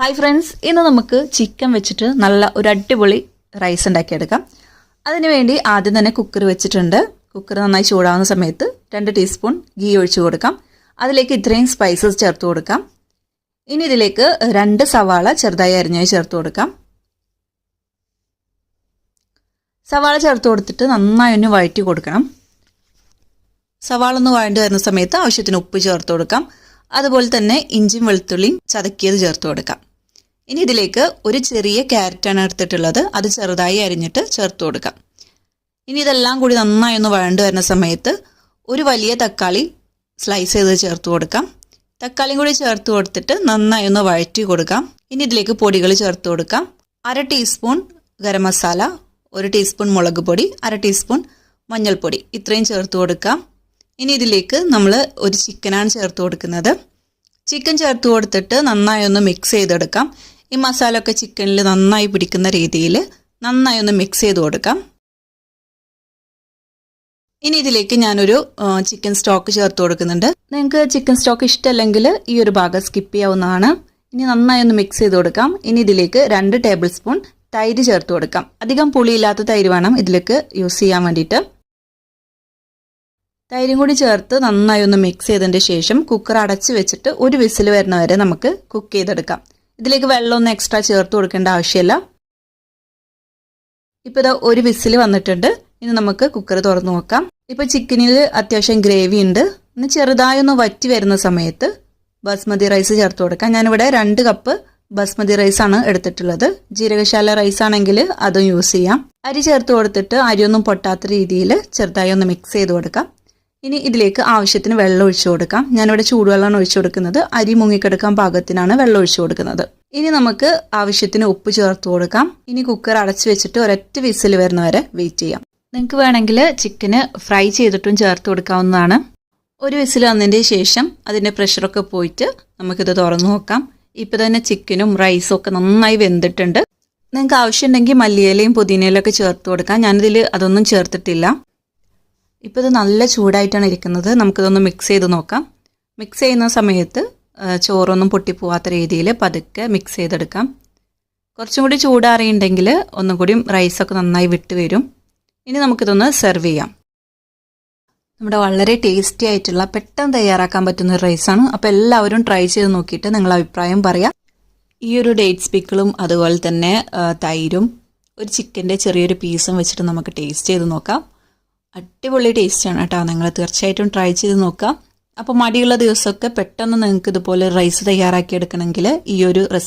Hi friends ഇന്ന് നമുക്ക് chicken വെച്ചിട്ട് നല്ല ഒരു അടിപൊളി റൈസ് ഉണ്ടാക്കിയെടുക്കാം. അതിനുവേണ്ടി ആദ്യം തന്നെ കുക്കർ വെച്ചിട്ടുണ്ട്. കുക്കർ നന്നായി ചൂടാവുന്ന സമയത്ത് രണ്ട് ടീസ്പൂൺ ഗീ ഒഴിച്ചു കൊടുക്കാം. അതിലേക്ക് ഇത്രയും സ്പൈസസ് ചേർത്ത് കൊടുക്കാം. ഇനി ഇതിലേക്ക് രണ്ട് സവാള ചെറുതായി അരിഞ്ഞായി ചേർത്ത് കൊടുക്കാം. സവാള ചേർത്ത് കൊടുത്തിട്ട് നന്നായി ഒന്ന് വഴറ്റി കൊടുക്കണം. സവാള ഒന്ന് വഴണ്ടി വരുന്ന സമയത്ത് ആവശ്യത്തിന് ഉപ്പ് ചേർത്ത് കൊടുക്കാം. അതുപോലെ തന്നെ ഇഞ്ചിയും വെളുത്തുള്ളിയും ചതക്കിയത് ചേർത്ത് കൊടുക്കാം. ഇനി ഇതിലേക്ക് ഒരു ചെറിയ ക്യാരറ്റാണ് എടുത്തിട്ടുള്ളത്. അത് ചെറുതായി അരിഞ്ഞിട്ട് ചേർത്ത് കൊടുക്കാം. ഇനി ഇതെല്ലാം കൂടി നന്നായി ഒന്ന് വഴണ്ട് വരുന്ന സമയത്ത് ഒരു വലിയ തക്കാളി സ്ലൈസ് ചെയ്ത് ചേർത്ത് കൊടുക്കാം. തക്കാളിയും കൂടി ചേർത്ത് കൊടുത്തിട്ട് നന്നായി ഒന്ന് വഴറ്റി കൊടുക്കാം. ഇനി ഇതിലേക്ക് പൊടികൾ ചേർത്ത് കൊടുക്കാം. അര ടീസ്പൂൺ ഗരം മസാല ഒരു ടീസ്പൂൺ മുളക് പൊടി അര ടീസ്പൂൺ മഞ്ഞൾപ്പൊടി. ഇത്രയും ചേർത്ത് കൊടുക്കാം. ഇനി ഇതിലേക്ക് നമ്മൾ ഒരു ചിക്കനാണ് ചേർത്ത് കൊടുക്കുന്നത്. ചിക്കൻ ചേർത്ത് കൊടുത്തിട്ട് നന്നായി ഒന്ന് മിക്സ് ചെയ്തെടുക്കാം. ഈ മസാല ഒക്കെ ചിക്കനിൽ നന്നായി പിടിക്കുന്ന രീതിയിൽ നന്നായി ഒന്ന് മിക്സ് ചെയ്ത് കൊടുക്കാം. ഇനി ഇതിലേക്ക് ഞാനൊരു ചിക്കൻ സ്റ്റോക്ക് ചേർത്ത് കൊടുക്കുന്നുണ്ട്. നിങ്ങൾക്ക് ചിക്കൻ സ്റ്റോക്ക് ഇഷ്ടമല്ലെങ്കിൽ ഈ ഒരു ഭാഗം സ്കിപ്പ് ചെയ്യാവുന്നതാണ്. ഇനി നന്നായി ഒന്ന് മിക്സ് ചെയ്ത് കൊടുക്കാം. ഇനി ഇതിലേക്ക് രണ്ട് ടേബിൾ സ്പൂൺ തൈര് ചേർത്ത് കൊടുക്കാം. അധികം പുളിയില്ലാത്ത തൈര് വേണം ഇതിലേക്ക് യൂസ് ചെയ്യാൻ വേണ്ടിയിട്ട്. തൈരും കൂടി ചേർത്ത് നന്നായി ഒന്ന് മിക്സ് ചെയ്തതിന്റെ ശേഷം കുക്കർ അടച്ച് വെച്ചിട്ട് ഒരു വിസിൽ വരുന്ന വരെ നമുക്ക് കുക്ക് ചെയ്തെടുക്കാം. ഇതിലേക്ക് വെള്ളം വെള്ളമൊന്നും എക്സ്ട്രാ ചേർത്ത് കൊടുക്കേണ്ട ആവശ്യമില്ല. ഇപ്പോൾ ഇതാ ഒരു വിസിൽ വന്നിട്ടുണ്ട്. ഇനി നമുക്ക് കുക്കർ തുറന്നു നോക്കാം. ഇപ്പോൾ ചിക്കനിൽ അത്യാവശ്യം ഗ്രേവി ഉണ്ട്. ഇന്ന് ചെറുതായി ഒന്ന് വറ്റി വരുന്ന സമയത്ത് ബസ്മതി റൈസ് ചേർത്ത് കൊടുക്കാം. ഞാനിവിടെ രണ്ട് കപ്പ് ബസ്മതി റൈസാണ് എടുത്തിട്ടുള്ളത്. ജീരകശാല റൈസ് ആണെങ്കിൽ അതും യൂസ് ചെയ്യാം. അരി ചേർത്ത് കൊടുത്തിട്ട് അരിയൊന്നും പൊട്ടാത്ത രീതിയിൽ ചെറുതായി ഒന്ന് മിക്സ് ചെയ്ത് കൊടുക്കാം. ഇനി ഇതിലേക്ക് ആവശ്യത്തിന് വെള്ളം ഒഴിച്ചു കൊടുക്കാം. ഞാനിവിടെ ചൂടുവെള്ളമാണ് ഒഴിച്ചു കൊടുക്കുന്നത്. അരി മുങ്ങിക്കെടുക്കാൻ പാകത്തിനാണ് വെള്ളം ഒഴിച്ചു കൊടുക്കുന്നത്. ഇനി നമുക്ക് ആവശ്യത്തിന് ഉപ്പ് ചേർത്ത് കൊടുക്കാം. ഇനി കുക്കർ അടച്ചു വെച്ചിട്ട് ഒരൊറ്റ വിസിൽ വരുന്നവരെ വെയിറ്റ് ചെയ്യാം. നിങ്ങൾക്ക് വേണമെങ്കിൽ ചിക്കന് ഫ്രൈ ചെയ്തിട്ടും ചേർത്ത് കൊടുക്കാവുന്നതാണ്. ഒരു വിസിൽ വന്നതിന്റെ ശേഷം അതിന്റെ പ്രഷറൊക്കെ പോയിട്ട് നമുക്കിത് തുറന്നു നോക്കാം. ഇപ്പോൾ തന്നെ ചിക്കനും റൈസും ഒക്കെ നന്നായി വെന്തിട്ടുണ്ട്. നിങ്ങൾക്ക് ആവശ്യമുണ്ടെങ്കിൽ മല്ലിയിലയും പുതിനയിലൊക്കെ ചേർത്ത് കൊടുക്കാം. ഞാനിതിൽ അതൊന്നും ചേർത്തിട്ടില്ല. ഇപ്പോൾ ഇത് നല്ല ചൂടായിട്ടാണ് ഇരിക്കുന്നത്. നമുക്കിതൊന്ന് മിക്സ് ചെയ്ത് നോക്കാം. മിക്സ് ചെയ്യുന്ന സമയത്ത് ചോറൊന്നും പൊട്ടിപ്പോവാത്ത രീതിയിൽ പതുക്കെ മിക്സ് ചെയ്തെടുക്കാം. കുറച്ചും കൂടി ചൂടാറിയുണ്ടെങ്കിൽ ഒന്നും കൂടി റൈസൊക്കെ നന്നായി വിട്ട് വരും. ഇനി നമുക്കിതൊന്ന് സെർവ് ചെയ്യാം. നമ്മുടെ വളരെ ടേസ്റ്റി ആയിട്ടുള്ള പെട്ടെന്ന് തയ്യാറാക്കാൻ പറ്റുന്ന ഒരു റൈസാണ് അപ്പോൾ എല്ലാവരും ട്രൈ ചെയ്ത് നോക്കിയിട്ട് നിങ്ങളുടെ അഭിപ്രായം പറയാം. ഈ ഒരു ഡേറ്റ്സ് പിക്കിളും അതുപോലെ തന്നെ തൈരും ഒരു ചിക്കന്റെ ചെറിയൊരു പീസും വെച്ചിട്ട് നമുക്ക് ടേസ്റ്റ് ചെയ്ത് നോക്കാം. അടിപൊളി ടേസ്റ്റാണ് കേട്ടോ. നിങ്ങൾ തീർച്ചയായിട്ടും ട്രൈ ചെയ്ത് നോക്കാം അപ്പോൾ മടിയുള്ള ദിവസമൊക്കെ പെട്ടെന്ന് നിങ്ങൾക്ക് ഇതുപോലെ റൈസ് തയ്യാറാക്കി എടുക്കണമെങ്കിൽ ഈ ഒരു റെസിപ്പി